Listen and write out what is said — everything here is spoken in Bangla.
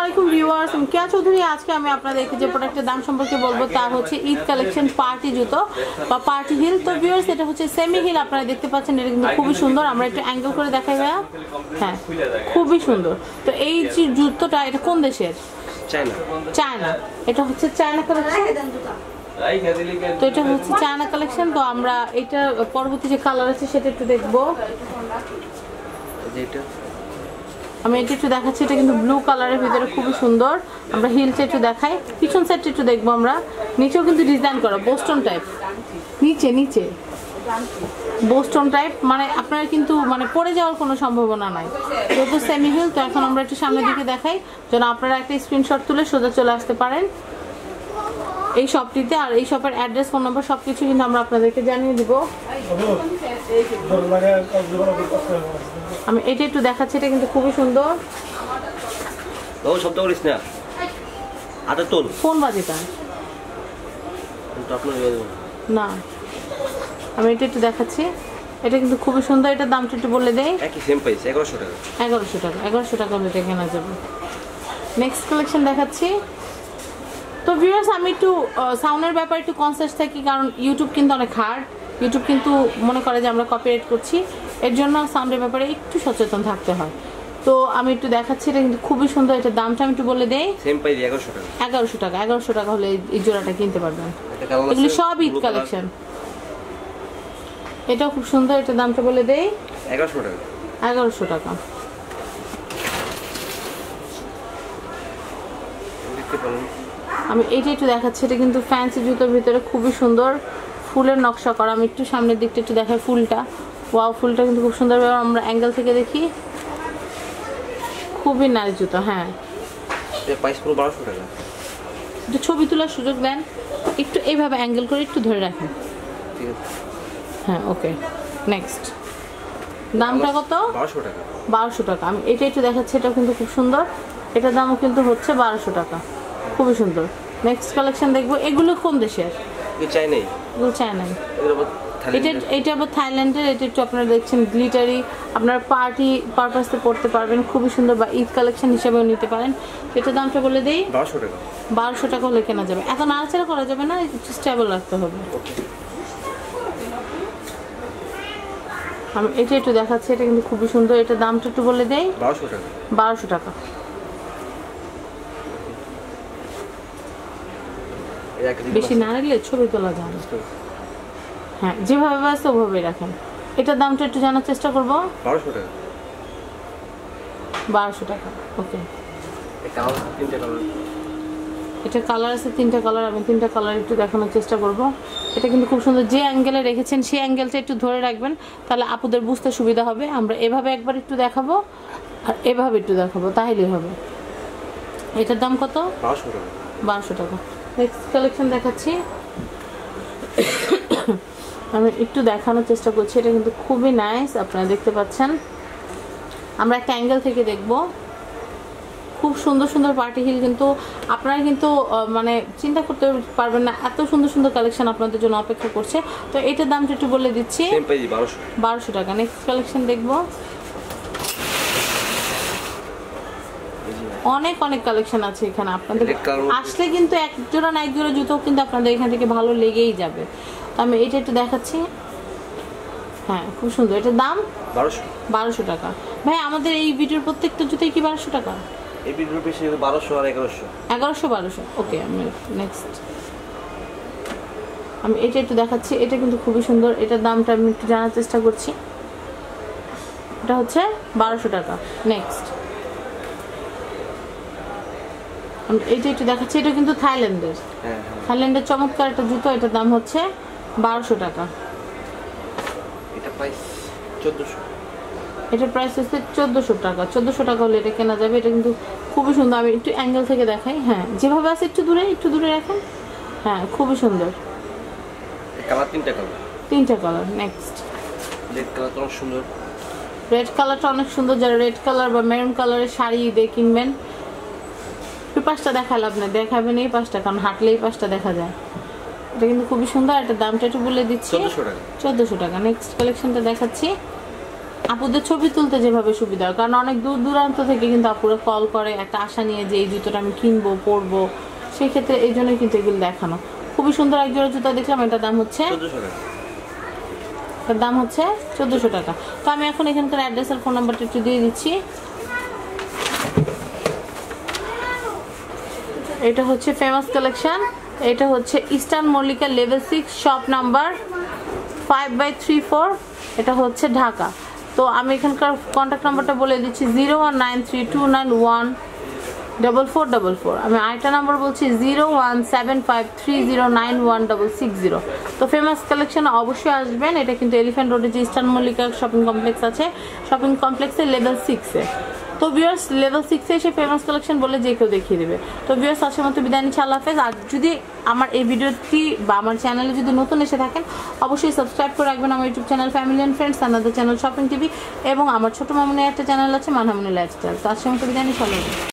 আলাইকুম ভিউয়ার্স আমি কেয়া চৌধুরী। আজকে আমি আপনাদেরকে যে প্রোডাক্টের দাম সম্পর্কে বলব তা হচ্ছে ঈদ কালেকশন পার্টি জুতো বা পার্টি হিল তো ভিউয়ার্স এটা হচ্ছে সেমি হিল আপনারা দেখতে পাচ্ছেন এটা কিন্তু খুবই সুন্দর। আমরা একটু অ্যাঙ্গেল করে দেখাই ভাইয়া। হ্যাঁ খুবই সুন্দর। তো এই যে জুতোটা এটা কোন দেশের? চায়না। চায়না। এটা হচ্ছে চায়না কালেকশন তো এটা হচ্ছে চায়না কালেকশন তো আমরা এটা পরবর্তী যে কালার আছে সেটা একটু দেখব। যেটা আমি এটা একটু দেখাচ্ছি এটা কিন্তু ব্লু কালারের ভিতরে খুবই সুন্দর। আমরা হিলটা একটু দেখাই পিছন সাইডটা একটু দেখব আমরা। নিচেও কিন্তু ডিজাইন করা বোস্টন টাইপ নিচে নিচে। বোস্টন টাইপ মানে আপনার কিন্তু মানে পড়ে যাওয়ার কোনো সম্ভাবনা নাই। যেহেতু সেমি হিল তো এখন আমরা একটু সামনের দিকে দেখাই। যেন আপনারা একটা স্ক্রিনশট তুলে সোজা চলে আসতে পারেন। এই শপটিতে আর এই শপের অ্যাড্রেস ফোন নাম্বার সব কিছু কিন্তু আমরা আপনাদেরকে জানিয়ে দিব। আমি এটা একটু দেখাচ্ছি এটা কিন্তু খুবই সুন্দর। ও শব্দ করিস না। হাতে তোল। ফোন বাজেটা। না। আমি এটা একটু দেখাচ্ছি। এটা কিন্তু খুবই সুন্দর এটার দামটা একটু বলে দেই। একই সেম প্রাইস এগারোশো টাকা। এগারোশো টাকা এগারোশো টাকা হলে এটা কেনা যাবে। নেক্সট কালেকশন দেখাচ্ছি। তো ভিউয়ার্স আমি একটু সাউন্ডের ব্যাপারে একটু কনসিয়াস থাকি কারণ ইউটিউব কিন্তু অনেক হার্ড ইউটিউব কিন্তু মনে করে যে আমরা কপিরাইট করছি। এর জন্য সাউন্ডের ব্যাপারে একটু সচেতন থাকতে হয়। তো আমি একটু দেখাচ্ছি এটা কিন্তু খুবই সুন্দর এটার দামটা আমি একটু বলে দেই। সেম প্রাইস এগারোশো টাকা। এগারোশো টাকা এগারোশো টাকা হলে এই- জোড়াটা কিনতে পারবেন। এটা এগুলি সব ঈদ কালেকশন এটাও খুব সুন্দর এটা দামটা বলে দেই। এগারোশো টাকা। এগারোশো টাকা। দেখতে পারেন। আমি এইটা একটু দেখাচ্ছি এটা কিন্তু ফ্যান্সি জুতোর ভিতরে খুবই সুন্দর ফুলের নকশা করা। আমি একটু সামনের দিকটা একটু দেখাই ফুলটা। ওয়াও ফুলটা কিন্তু খুব সুন্দর। আমরা অ্যাঙ্গেল থেকে দেখি। খুবই নাইস জুতো হ্যাঁ। একটু ছবি তোলার সুযোগ দেন। একটু এইভাবে অ্যাঙ্গেল করে একটু ধরে রাখেন। হ্যাঁ ওকে নেক্সট দামটা কত? বারোশো টাকা। বারোশো টাকা। আমি এটা একটু দেখাচ্ছি এটা কিন্তু খুব সুন্দর। এটার দামও কিন্তু হচ্ছে বারোশো টাকা। খুবই সুন্দর। নেক্সট কালেকশন দেখব। এগুলো কোন দেশের? চাইনাই এগুলো এটা এটা আবার থাইল্যান্ডের এটা একটু আপনারা দেখছেন গ্লিটারি আপনারা পার্টি পারপাসে পড়তে পারবেন খুবই সুন্দর বা ঈদ কালেকশন হিসেবেও নিতে পারেন। এটার দামটা বলে দেই। বারোশো টাকা। বারোশো টাকা হলে কেনা যাবে। এত নাড়াচাড়া করা যাবে না একটু স্টেবল রাখতে হবে। আমি এটা একটু দেখাচ্ছি এটা কিন্তু খুবই সুন্দর। এটার দামটা একটু বলে দেই। বারোশো টাকা। বারোশো টাকা এই এক কেজি বেশি না রাখলে ছবি তোলা না হ্যাঁ যেভাবে ব্যস্ত ওভাবেই রাখেন। এটার দামটা একটু জানার চেষ্টা করব। বারোশো টাকা। বারোশো টাকা ওকে। এটা কালার আছে তিনটা কালার আমি তিনটা কালার একটু দেখানোর চেষ্টা করব। এটা কিন্তু খুব সুন্দর যে অ্যাঙ্গেলে রেখেছেন সেই অ্যাঙ্গেলটা একটু ধরে রাখবেন তাহলে আপুদের বুঝতে সুবিধা হবে। আমরা এভাবে একবার একটু দেখাবো আর এভাবে একটু দেখাবো তাহলেই হবে। এটার দাম কত? বারোশো টাকা। বারোশো টাকা। নেক্সট কালেকশন দেখাচ্ছি। আমি একটু দেখানোর চেষ্টা করছি এটা কিন্তু খুবই নাইস আপনারা দেখতে পাচ্ছেন। আমরা একটা অ্যাঙ্গেল থেকে দেখব। খুব সুন্দর সুন্দর পার্টি হিল কিন্তু আপনারা কিন্তু মানে চিন্তা করতে পারবেন না এত সুন্দর সুন্দর কালেকশন আপনাদের জন্য অপেক্ষা করছে। তো এটার দামটা একটু বলে দিচ্ছি বারোশো। টাকা। নেক্সট কালেকশন দেখব। অনেক অনেক কালেকশন আছে এখানে আপনাদের। আসলে কিন্তু এক জোড়া না এক জোড়া জুতো কিন্তু আপনাদের এখান থেকে ভালো লেগেই যাবে। তো আমি এটা একটু দেখাচ্ছি। হ্যাঁ খুব সুন্দর। এটার দাম? বারোশো। বারোশো টাকা। ভাই আমাদের এই ভিডিওর প্রত্যেকটা জুতোই কি বারোশো টাকা? এই ভিডিওর বেশি বারোশো আর এগারোশো। এগারোশো বারোশো। ওকে আমি নেক্সট আমি এটা একটু দেখাচ্ছি। এটা কিন্তু খুবই সুন্দর। এটার দামটা আমি একটু জানার চেষ্টা করছি। এটা হচ্ছে বারোশো টাকা। নেক্সট আমি এইটা একটু দেখাচ্ছি এটা কিন্তু থাইল্যান্ডের। হ্যাঁ হ্যাঁ। থাইল্যান্ডের চমৎকার একটা জুতো এটার দাম হচ্ছে বারোশো টাকা। এটা প্রাইস চোদ্দোশো। এটার প্রাইস হচ্ছে চোদ্দোশো টাকা। চোদ্দোশো টাকা হলে এটা কেনা যাবে এটা কিন্তু খুবই সুন্দর। আমি একটু অ্যাঙ্গেল থেকে দেখাই হ্যাঁ। যেভাবে আছে একটু দূরে একটু দূরে রাখেন। হ্যাঁ খুবই সুন্দর। কালার তিনটা কালার তিনটা কালার নেক্সট রেড কালার অনেক সুন্দর। রেড কালারটা অনেক সুন্দর। যারা রেড কালার বা মেরুন কালারের শাড়ি দিয়ে কিনবেন পাশটা দেখালে আপনি দেখাবেন এই পাশটা কারণ হাঁটলে এই পাশটা দেখা যায়। এটা কিন্তু খুবই সুন্দর এটা দামটা একটু বলে দিচ্ছি। চোদ্দোশো টাকা। নেক্সট কালেকশনটা দেখাচ্ছি। আপুদের ছবি তুলতে যেভাবে সুবিধা হয় কারণ অনেক দূর দূরান্ত থেকে কিন্তু আপুরা কল করে একটা আশা নিয়ে যে এই জুতোটা আমি কিনবো পরবো। সেই ক্ষেত্রে এই জন্যই কিন্তু এগুলো দেখানো। খুবই সুন্দর এক জোড়া জুতা দেখলাম এটার দাম হচ্ছে এটার দাম হচ্ছে চোদ্দোশো টাকা। তো আমি এখন এখানকার অ্যাড্রেস আর ফোন নাম্বারটা একটু দিয়ে দিচ্ছি। এটা হচ্ছে ফেমাস কালেকশন এটা হচ্ছে eastern Mallika level six shop number five by three four এটা হচ্ছে ঢাকা। তো আমি এখানকার কন্ট্যাক্ট নাম্বারটা বলে দিচ্ছি zero one nine three two nine one double four double four আমি আরেকটা নাম্বার বলছি zero one seven five three zero nine one double six zero তো ফেমাস কালেকশন অবশ্যই আসবেন, এটা কিন্তু এলিফ্যান্ট রোডে যে ইস্টার্ন মল্লিকা শপিং কমপ্লেক্স আছে শপিং কমপ্লেক্সে লেভেল সিক্সে তো ভিউয়ার্স লেভেল সিক্সে এসে ফেমাস কালেকশন বলে যে কেউ দেখিয়ে দেবে। তো ভিউয়ার্স আজকের মতো বিদায় নিচ্ছি, আল্লাহ হাফেজ। আর যদি আমার এই ভিডিওটি বা আমার চ্যানেলে যদি নতুন এসে থাকেন, অবশ্যই সাবস্ক্রাইব করে রাখবেন আমার YouTube channel family and friends আনাদের channel shopping TV এবং আমার ছোট মামুনের একটা চ্যানেল আছে মানহামুনি লাইফস্টাইল তো আজকের মতো বিদায় নিচ্ছি।